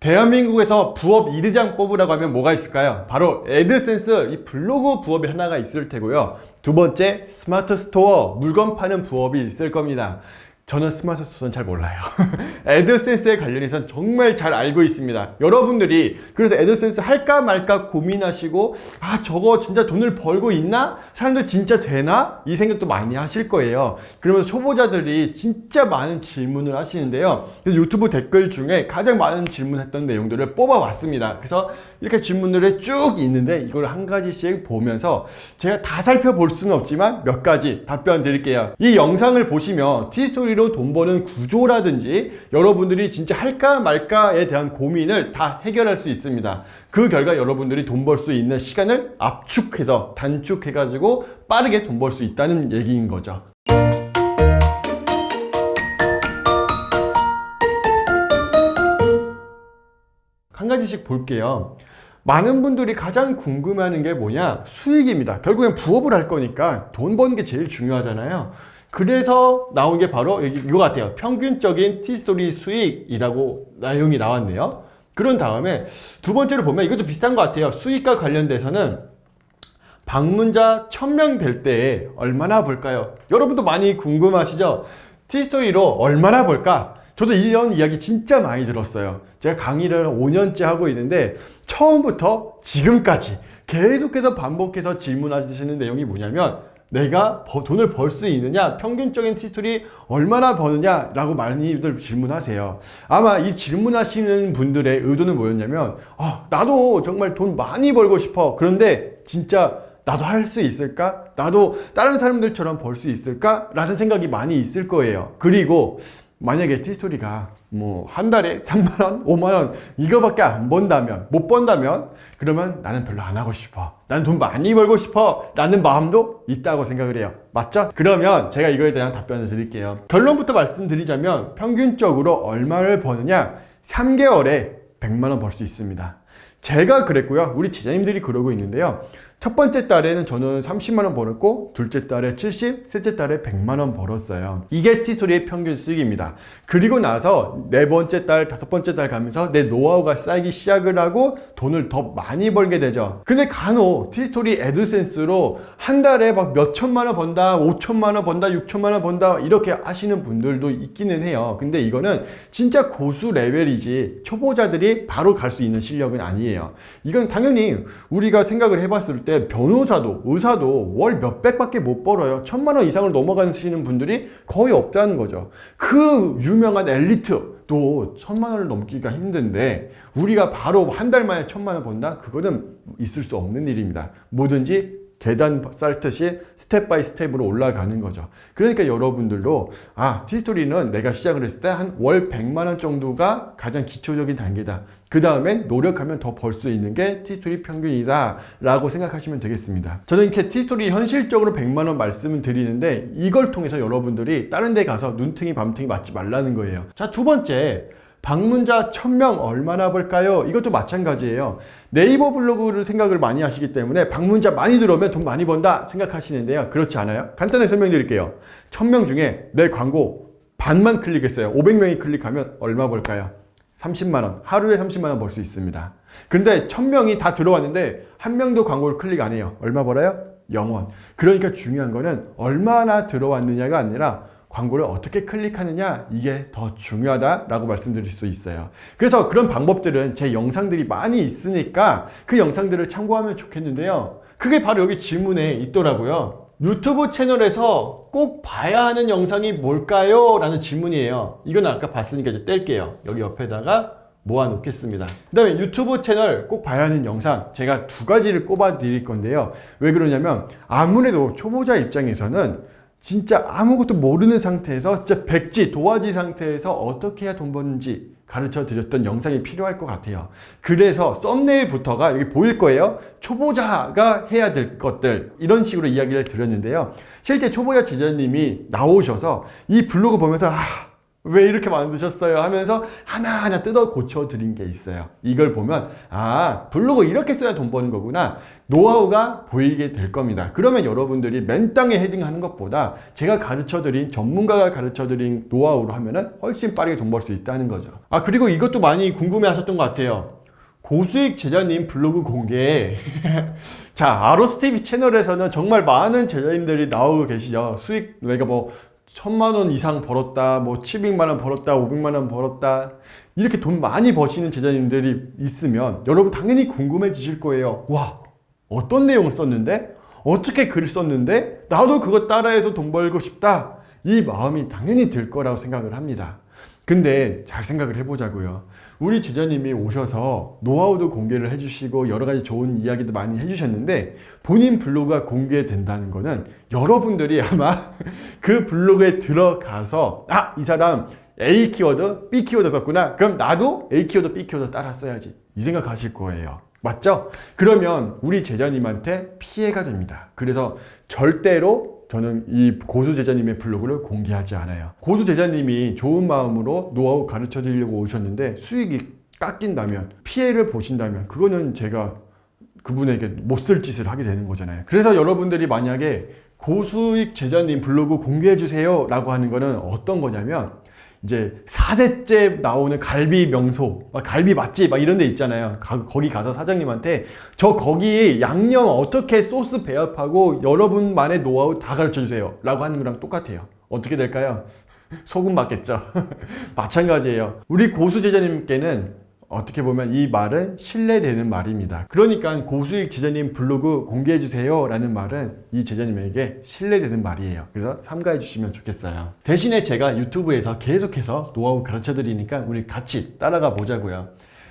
대한민국에서 부업 1위장 뽑으라고 하면 뭐가 있을까요? 바로 애드센스 이 블로그 부업이 하나가 있을 테고요. 두 번째 스마트 스토어 물건 파는 부업이 있을 겁니다. 저는 스마트 스토어는 잘 몰라요. 애드센스에 관련해서는 정말 잘 알고 있습니다. 여러분들이 그래서 애드센스 할까 말까 고민하시고 아 저거 진짜 돈을 벌고 있나? 사람들 진짜 되나? 이 생각도 많이 하실 거예요. 그러면서 초보자들이 진짜 많은 질문을 하시는데요. 그래서 유튜브 댓글 중에 가장 많은 질문했던 내용들을 뽑아왔습니다. 그래서 이렇게 질문들이 쭉 있는데 이걸 한 가지씩 보면서 제가 다 살펴볼 수는 없지만 몇 가지 답변 드릴게요. 이 영상을 보시면 티스토리로 돈 버는 구조라든지 여러분들이 진짜 할까 말까에 대한 고민을 다 해결할 수 있습니다. 그 결과 여러분들이 돈 벌 수 있는 시간을 압축해서 단축해가지고 빠르게 돈 벌 수 있다는 얘기인 거죠. 한 가지씩 볼게요. 많은 분들이 가장 궁금해하는 게 뭐냐? 수익입니다. 결국엔 부업을 할 거니까 돈 버는 게 제일 중요하잖아요. 그래서 나온 게 바로 여기 이거 같아요. 평균적인 티스토리 수익이라고 내용이 나왔네요. 그런 다음에 두 번째로 보면 이것도 비슷한 것 같아요. 수익과 관련돼서는 방문자 1000명 될 때 얼마나 벌까요? 여러분도 많이 궁금하시죠? 티스토리로 얼마나 벌까? 저도 이런 이야기 진짜 많이 들었어요. 제가 강의를 5년째 하고 있는데 처음부터 지금까지 계속해서 반복해서 질문하시는 내용이 뭐냐면 내가 버- 돈을 벌 수 있느냐, 평균적인 티스토리 얼마나 버느냐 라고 많이들 질문하세요. 아마 이 질문하시는 분들의 의도는 뭐였냐면, 아, 나도 정말 돈 많이 벌고 싶어. 그런데 진짜 나도 할 수 있을까? 나도 다른 사람들처럼 벌 수 있을까? 라는 생각이 많이 있을 거예요. 그리고 만약에 티스토리가 뭐 한 달에 3만 원, 5만 원 이거밖에 안 번다면 못 번다면 그러면 나는 별로 안 하고 싶어. 나는 돈 많이 벌고 싶어. 라는 마음도 있다고 생각을 해요. 맞죠? 그러면 제가 이거에 대한 답변을 드릴게요. 결론부터 말씀드리자면 평균적으로 얼마를 버느냐? 3개월에 100만 원 벌 수 있습니다. 제가 그랬고요. 우리 제자님들이 그러고 있는데요. 첫 번째 달에는 저는 30만 원 벌었고 둘째 달에 70, 셋째 달에 100만 원 벌었어요. 이게 티스토리의 평균 수익입니다. 그리고 나서 네 번째 달, 다섯 번째 달 가면서 내 노하우가 쌓이기 시작을 하고 돈을 더 많이 벌게 되죠. 근데 간혹 티스토리 애드센스로 한 달에 막 몇 천만 원 번다, 5천만 원 번다, 6천만 원 번다 이렇게 하시는 분들도 있기는 해요. 근데 이거는 진짜 고수 레벨이지 초보자들이 바로 갈 수 있는 실력은 아니에요. 이건 당연히 우리가 생각을 해봤을 때 변호사도 의사도 월 몇백밖에 못 벌어요. 천만 원 이상을 넘어가시는 분들이 거의 없다는 거죠. 그 유명한 엘리트 또 천만 원을 넘기가 힘든데 우리가 바로 한 달 만에 천만 원 번다? 그거는 있을 수 없는 일입니다. 뭐든지 계단 쌓듯이 스텝 바이 스텝으로 올라가는 거죠. 그러니까 여러분들도 아, 티스토리는 내가 시작을 했을 때 한 월 100만 원 정도가 가장 기초적인 단계다. 그 다음엔 노력하면 더 벌 수 있는 게 티스토리 평균이다 라고 생각하시면 되겠습니다. 저는 이렇게 티스토리 현실적으로 100만 원 말씀을 드리는데 이걸 통해서 여러분들이 다른 데 가서 눈탱이 밤탱이 맞지 말라는 거예요. 자, 두 번째. 방문자 1000명 얼마나 벌까요? 이것도 마찬가지예요. 네이버 블로그를 생각을 많이 하시기 때문에 방문자 많이 들어오면 돈 많이 번다 생각하시는데요. 그렇지 않아요? 간단하게 설명드릴게요. 1000명 중에 내 광고 반만 클릭했어요. 500명이 클릭하면 얼마 벌까요? 30만 원. 하루에 30만 원 벌 수 있습니다. 근데 1000명이 다 들어왔는데 한 명도 광고를 클릭 안 해요. 얼마 벌어요? 0원. 그러니까 중요한 거는 얼마나 들어왔느냐가 아니라 광고를 어떻게 클릭하느냐 이게 더 중요하다라고 말씀드릴 수 있어요. 그래서 그런 방법들은 제 영상들이 많이 있으니까 그 영상들을 참고하면 좋겠는데요. 그게 바로 여기 질문에 있더라고요. 유튜브 채널에서 꼭 봐야 하는 영상이 뭘까요? 라는 질문이에요. 이건 아까 봤으니까 이제 뗄게요. 여기 옆에다가 모아 놓겠습니다. 그 다음에 유튜브 채널 꼭 봐야 하는 영상 제가 두 가지를 꼽아 드릴 건데요. 왜 그러냐면 아무래도 초보자 입장에서는 진짜 아무것도 모르는 상태에서 진짜 백지 도화지 상태에서 어떻게 해야 돈 버는지 가르쳐 드렸던 영상이 필요할 것 같아요. 그래서 썸네일부터가 여기 보일 거예요. 초보자가 해야 될 것들 이런 식으로 이야기를 드렸는데요. 실제 초보자 제자님이 나오셔서 이 블로그 보면서 아 왜 이렇게 만드셨어요? 하면서 하나하나 뜯어 고쳐 드린 게 있어요. 이걸 보면, 아, 블로그 이렇게 써야 돈 버는 거구나. 노하우가 보이게 될 겁니다. 그러면 여러분들이 맨 땅에 헤딩하는 것보다 제가 가르쳐 드린, 전문가가 가르쳐 드린 노하우로 하면은 훨씬 빠르게 돈 벌 수 있다는 거죠. 아, 그리고 이것도 많이 궁금해 하셨던 것 같아요. 고수익 제자님 블로그 공개. 자, 아로스TV 채널에서는 정말 많은 제자님들이 나오고 계시죠. 수익, 내가 뭐, 천만 원 이상 벌었다, 뭐, 700만 원 벌었다, 500만 원 벌었다. 이렇게 돈 많이 버시는 제자님들이 있으면 여러분 당연히 궁금해지실 거예요. 와, 어떤 내용을 썼는데? 어떻게 글을 썼는데? 나도 그거 따라해서 돈 벌고 싶다. 이 마음이 당연히 들 거라고 생각을 합니다. 근데 잘 생각을 해보자고요. 우리 제자님이 오셔서 노하우도 공개를 해주시고 여러 가지 좋은 이야기도 많이 해주셨는데 본인 블로그가 공개된다는 거는 여러분들이 아마 그 블로그에 들어가서 아, 이 사람 A 키워드, B 키워드 썼구나. 그럼 나도 A 키워드, B 키워드 따라 써야지. 이 생각하실 거예요. 맞죠? 그러면 우리 제자님한테 피해가 됩니다. 그래서 절대로 저는 이 고수 제자님의 블로그를 공개하지 않아요. 고수 제자님이 좋은 마음으로 노하우 가르쳐 드리려고 오셨는데 수익이 깎인다면 피해를 보신다면 그거는 제가 그분에게 못 쓸 짓을 하게 되는 거잖아요. 그래서 여러분들이 만약에 고수익 제자님 블로그 공개해 주세요 라고 하는 거는 어떤 거냐면 이제 4대째 나오는 갈비 명소, 막 갈비 맛집 막 이런 데 있잖아요. 가- 거기 가서 사장님한테 저 거기 양념 어떻게 소스 배합하고 여러분만의 노하우 다 가르쳐 주세요. 라고 하는 거랑 똑같아요. 어떻게 될까요? 소금 맞겠죠. 마찬가지예요. 우리 고수 제자님께는 어떻게 보면 이 말은 신뢰되는 말입니다. 그러니까 고수익 제자님 블로그 공개해 주세요 라는 말은 이 제자님에게 신뢰되는 말이에요. 그래서 삼가해 주시면 좋겠어요. 대신에 제가 유튜브에서 계속해서 노하우 가르쳐 드리니까 우리 같이 따라가 보자고요.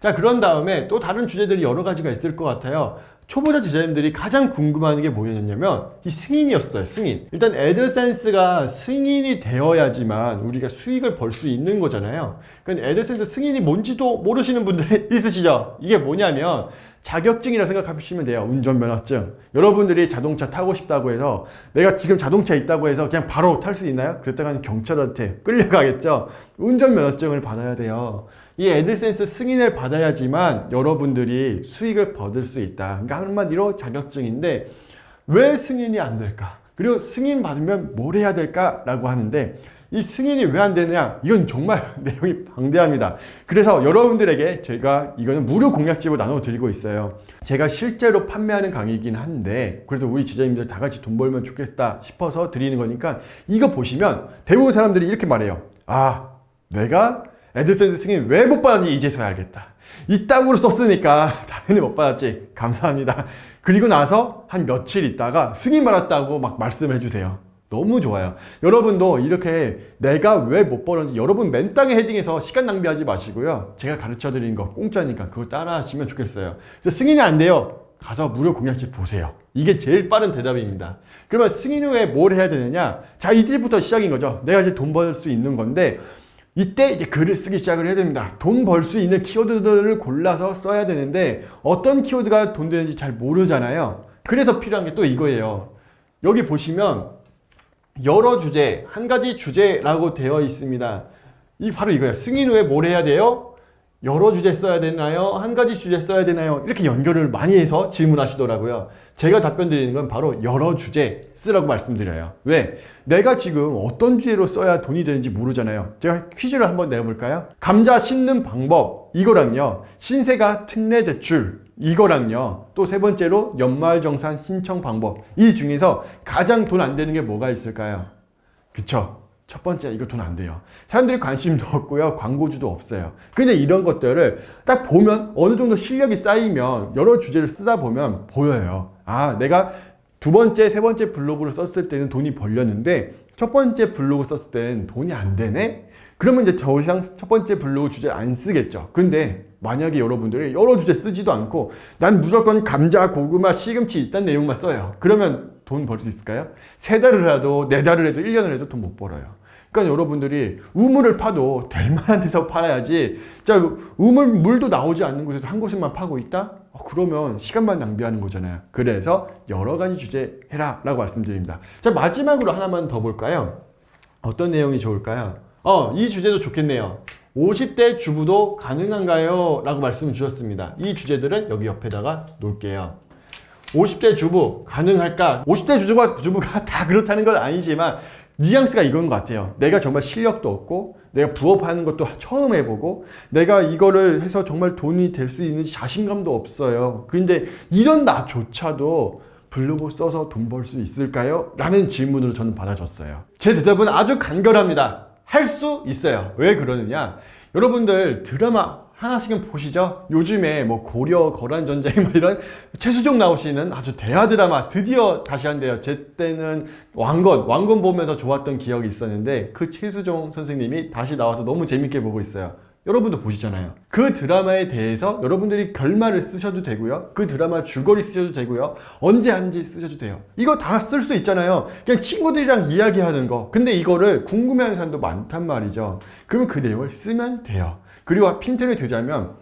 자, 그런 다음에 또 다른 주제들이 여러 가지가 있을 것 같아요. 초보자 제자님들이 가장 궁금한 게 뭐였냐면 이 승인이었어요. 승인. 일단 애드센스가 승인이 되어야지만 우리가 수익을 벌 수 있는 거잖아요. 그러니까 애드센스 승인이 뭔지도 모르시는 분들이 있으시죠? 이게 뭐냐면 자격증이라 생각하시면 돼요. 운전면허증. 여러분들이 자동차 타고 싶다고 해서 내가 지금 자동차 있다고 해서 그냥 바로 탈 수 있나요? 그랬다가는 경찰한테 끌려가겠죠. 운전면허증을 받아야 돼요. 이 애드센스 승인을 받아야지만 여러분들이 수익을 받을 수 있다. 그러니까 한마디로 자격증인데 왜 승인이 안 될까? 그리고 승인 받으면 뭘 해야 될까라고 하는데 이 승인이 왜 안 되느냐? 이건 정말 내용이 방대합니다. 그래서 여러분들에게 제가 이거는 무료 공략집을 나눠 드리고 있어요. 제가 실제로 판매하는 강의이긴 한데 그래도 우리 제자님들 다 같이 돈 벌면 좋겠다 싶어서 드리는 거니까 이거 보시면 대부분 사람들이 이렇게 말해요. 아, 내가 애드센스 승인 왜 못 받았는지 이제서야 알겠다. 이따구로 썼으니까 당연히 못 받았지. 감사합니다. 그리고 나서 한 며칠 있다가 승인 받았다고 막 말씀해 주세요. 너무 좋아요. 여러분도 이렇게 내가 왜 못 벌었는지 여러분 맨땅에 헤딩해서 시간 낭비하지 마시고요. 제가 가르쳐 드리는 거 공짜니까 그거 따라 하시면 좋겠어요. 승인이 안 돼요. 가서 무료 공략집 보세요. 이게 제일 빠른 대답입니다. 그러면 승인 후에 뭘 해야 되느냐? 자, 이때부터 시작인 거죠. 내가 이제 돈 벌 수 있는 건데 이때 이제 글을 쓰기 시작을 해야 됩니다. 돈 벌 수 있는 키워드들을 골라서 써야 되는데 어떤 키워드가 돈 되는지 잘 모르잖아요. 그래서 필요한 게 또 이거예요. 여기 보시면 여러 주제, 한 가지 주제라고 되어 있습니다. 이 바로 이거예요. 승인 후에 뭘 해야 돼요? 여러 주제 써야 되나요? 한 가지 주제 써야 되나요? 이렇게 연결을 많이 해서 질문하시더라고요. 제가 답변 드리는 건 바로 여러 주제 쓰라고 말씀드려요. 왜? 내가 지금 어떤 주제로 써야 돈이 되는지 모르잖아요. 제가 퀴즈를 한번 내볼까요? 감자 심는 방법 이거랑요. 신세가 특례 대출 이거랑요. 또 세 번째로 연말정산 신청 방법 이 중에서 가장 돈 안 되는 게 뭐가 있을까요? 그쵸? 첫 번째 이거 돈 안 돼요. 사람들이 관심도 없고요. 광고주도 없어요. 근데 이런 것들을 딱 보면 어느 정도 실력이 쌓이면 여러 주제를 쓰다 보면 보여요. 아, 내가 두 번째, 세 번째 블로그를 썼을 때는 돈이 벌렸는데 첫 번째 블로그 썼을 때는 돈이 안 되네? 그러면 이제 더 이상 첫 번째 블로그 주제를 안 쓰겠죠. 근데 만약에 여러분들이 여러 주제 쓰지도 않고 난 무조건 감자, 고구마, 시금치 일단 내용만 써요. 그러면 돈 벌 수 있을까요? 세 달을 해도 네 달을 해도 1년을 해도 돈 못 벌어요. 그러니까 여러분들이 우물을 파도 될 만한 데서 팔아야지. 자, 우물 물도 나오지 않는 곳에서 한 곳에만 파고 있다? 어, 그러면 시간만 낭비하는 거잖아요. 그래서 여러 가지 주제 해라 라고 말씀드립니다. 자, 마지막으로 하나만 더 볼까요? 어떤 내용이 좋을까요? 어, 이 주제도 좋겠네요. 50대 주부도 가능한가요? 라고 말씀을 주셨습니다. 이 주제들은 여기 옆에다가 놓을게요. 50대 주부 가능할까? 50대 주부가, 주부가 다 그렇다는 건 아니지만 뉘앙스가 이건 것 같아요. 내가 정말 실력도 없고 내가 부업하는 것도 처음 해보고 내가 이거를 해서 정말 돈이 될 수 있는지 자신감도 없어요. 근데 이런 나조차도 블로그 써서 돈 벌 수 있을까요? 라는 질문으로 저는 받아줬어요. 제 대답은 아주 간결합니다. 할 수 있어요. 왜 그러느냐? 여러분들 드라마 하나씩은 보시죠. 요즘에 뭐 고려 거란 전쟁 뭐 이런 최수종 나오시는 아주 대하 드라마 드디어 다시 한대요. 제 때는 왕건 왕건 보면서 좋았던 기억이 있었는데 그 최수종 선생님이 다시 나와서 너무 재밌게 보고 있어요. 여러분도 보시잖아요. 그 드라마에 대해서 여러분들이 결말을 쓰셔도 되고요. 그 드라마 줄거리 쓰셔도 되고요. 언제 한지 쓰셔도 돼요. 이거 다 쓸 수 있잖아요. 그냥 친구들이랑 이야기하는 거. 근데 이거를 궁금해하는 사람도 많단 말이죠. 그러면 그 내용을 쓰면 돼요. 그리고 핀트를 드자면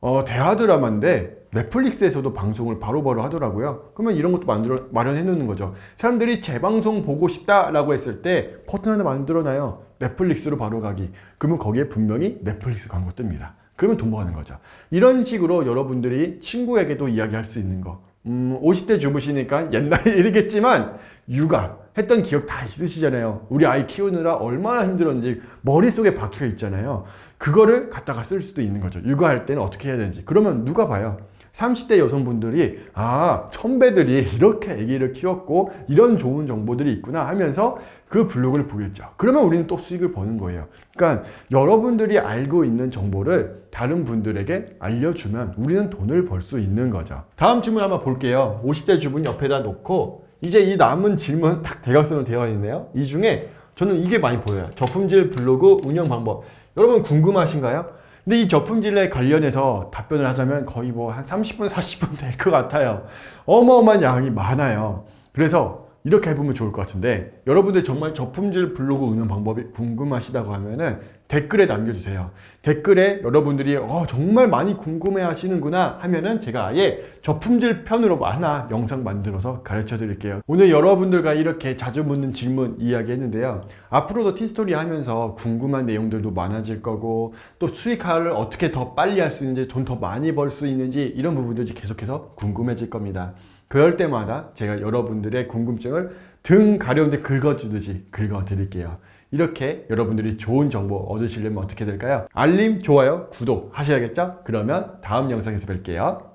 어, 대하 드라마인데 넷플릭스에서도 방송을 바로 바로 하더라고요. 그러면 이런 것도 만들어 마련해 놓는 거죠. 사람들이 재방송 보고 싶다라고 했을 때 버튼 하나 만들어 놔요. 넷플릭스로 바로 가기. 그러면 거기에 분명히 넷플릭스 광고 뜹니다. 그러면 돈 버는 거죠. 이런 식으로 여러분들이 친구에게도 이야기할 수 있는 거. 음, 50대 주부시니까 옛날 일이겠지만 육아 했던 기억 다 있으시잖아요. 우리 아이 키우느라 얼마나 힘들었는지 머릿속에 박혀 있잖아요. 그거를 갖다가 쓸 수도 있는 거죠. 육아할 때는 어떻게 해야 되는지. 그러면 누가 봐요? 30대 여성분들이 아 선배들이 이렇게 아기를 키웠고 이런 좋은 정보들이 있구나 하면서 그 블로그를 보겠죠. 그러면 우리는 또 수익을 버는 거예요. 그러니까 여러분들이 알고 있는 정보를 다른 분들에게 알려주면 우리는 돈을 벌 수 있는 거죠. 다음 질문 한번 볼게요. 50대 주분 옆에다 놓고 이제 이 남은 질문 딱 대각선으로 되어 있네요. 이 중에 저는 이게 많이 보여요. 저품질 블로그 운영 방법. 여러분 궁금하신가요? 근데 이 저품질에 관련해서 답변을 하자면 거의 뭐 한 30분, 40분 될 것 같아요. 어마어마한 양이 많아요. 그래서 이렇게 해보면 좋을 것 같은데 여러분들 정말 저품질 블로그 운영 방법이 궁금하시다고 하면은 댓글에 남겨주세요. 댓글에 여러분들이 어, 정말 많이 궁금해 하시는구나 하면은 제가 아예 저품질 편으로 하나 영상 만들어서 가르쳐 드릴게요. 오늘 여러분들과 이렇게 자주 묻는 질문 이야기 했는데요. 앞으로도 티스토리 하면서 궁금한 내용들도 많아질 거고 또 수익화를 어떻게 더 빨리 할 수 있는지 돈 더 많이 벌 수 있는지 이런 부분들이 계속해서 궁금해질 겁니다. 그럴 때마다 제가 여러분들의 궁금증을 등 가려운데 긁어주듯이 긁어드릴게요. 이렇게 여러분들이 좋은 정보 얻으시려면 어떻게 될까요? 알림, 좋아요, 구독 하셔야겠죠? 그러면 다음 영상에서 뵐게요.